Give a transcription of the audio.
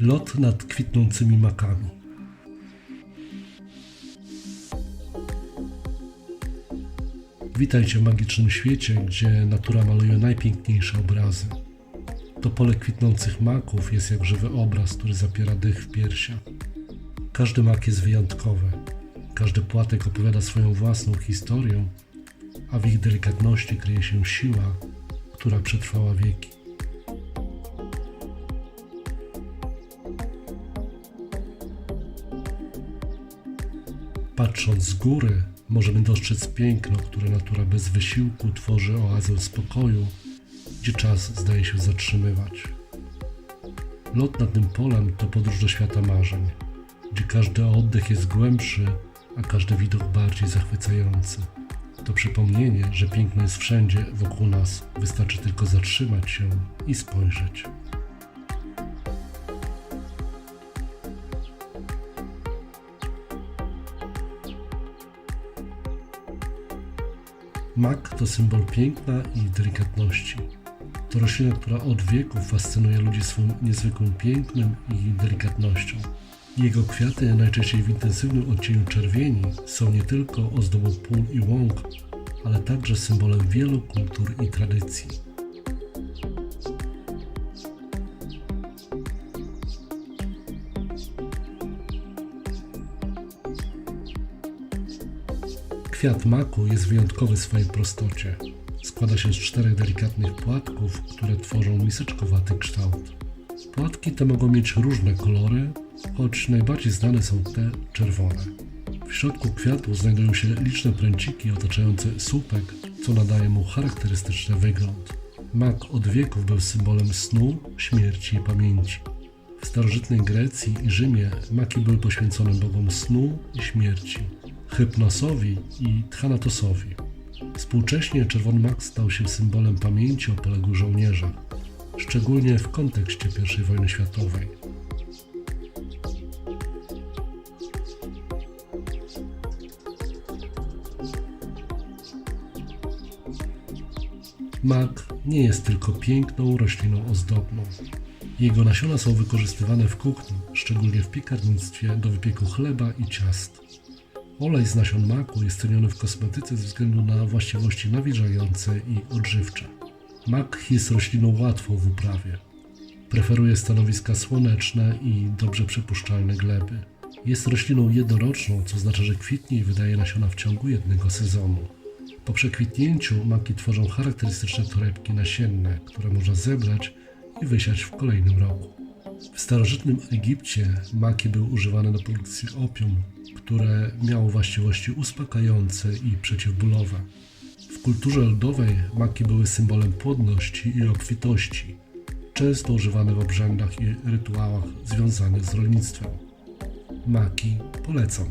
Lot nad kwitnącymi makami. Witajcie w magicznym świecie, gdzie natura maluje najpiękniejsze obrazy. To pole kwitnących maków jest jak żywy obraz, który zapiera dych w piersiach. Każdy mak jest wyjątkowy. Każdy płatek opowiada swoją własną historię, a w ich delikatności kryje się siła, która przetrwała wieki. Patrząc z góry, możemy dostrzec piękno, które natura bez wysiłku tworzy oazę spokoju, gdzie czas zdaje się zatrzymywać. Lot nad tym polem to podróż do świata marzeń, gdzie każdy oddech jest głębszy, a każdy widok bardziej zachwycający. To przypomnienie, że piękno jest wszędzie wokół nas, wystarczy tylko zatrzymać się i spojrzeć. Mak to symbol piękna i delikatności. To roślina, która od wieków fascynuje ludzi swoim niezwykłym pięknem i delikatnością. Jego kwiaty, najczęściej w intensywnym odcieniu czerwieni, są nie tylko ozdobą pól i łąk, ale także symbolem wielu kultur i tradycji. Kwiat maku jest wyjątkowy w swojej prostocie. Składa się z czterech delikatnych płatków, które tworzą miseczkowaty kształt. Płatki te mogą mieć różne kolory, choć najbardziej znane są te czerwone. W środku kwiatu znajdują się liczne pręciki otaczające słupek, co nadaje mu charakterystyczny wygląd. Mak od wieków był symbolem snu, śmierci i pamięci. W starożytnej Grecji i Rzymie maki były poświęcone bogom snu i śmierci, Hypnosowi i Thanatosowi. Współcześnie czerwony mak stał się symbolem pamięci o poległych żołnierzach, szczególnie w kontekście I wojny światowej. Mak nie jest tylko piękną rośliną ozdobną. Jego nasiona są wykorzystywane w kuchni, szczególnie w piekarnictwie do wypieku chleba i ciast. Olej z nasion maku jest ceniony w kosmetyce ze względu na właściwości nawilżające i odżywcze. Mak jest rośliną łatwą w uprawie. Preferuje stanowiska słoneczne i dobrze przepuszczalne gleby. Jest rośliną jednoroczną, co oznacza, że kwitnie i wydaje nasiona w ciągu jednego sezonu. Po przekwitnięciu maki tworzą charakterystyczne torebki nasienne, które można zebrać i wysiać w kolejnym roku. W starożytnym Egipcie maki były używane do produkcji opium, które miało właściwości uspokajające i przeciwbólowe. W kulturze ludowej maki były symbolem płodności i obfitości, często używane w obrzędach i rytuałach związanych z rolnictwem. Maki polecam.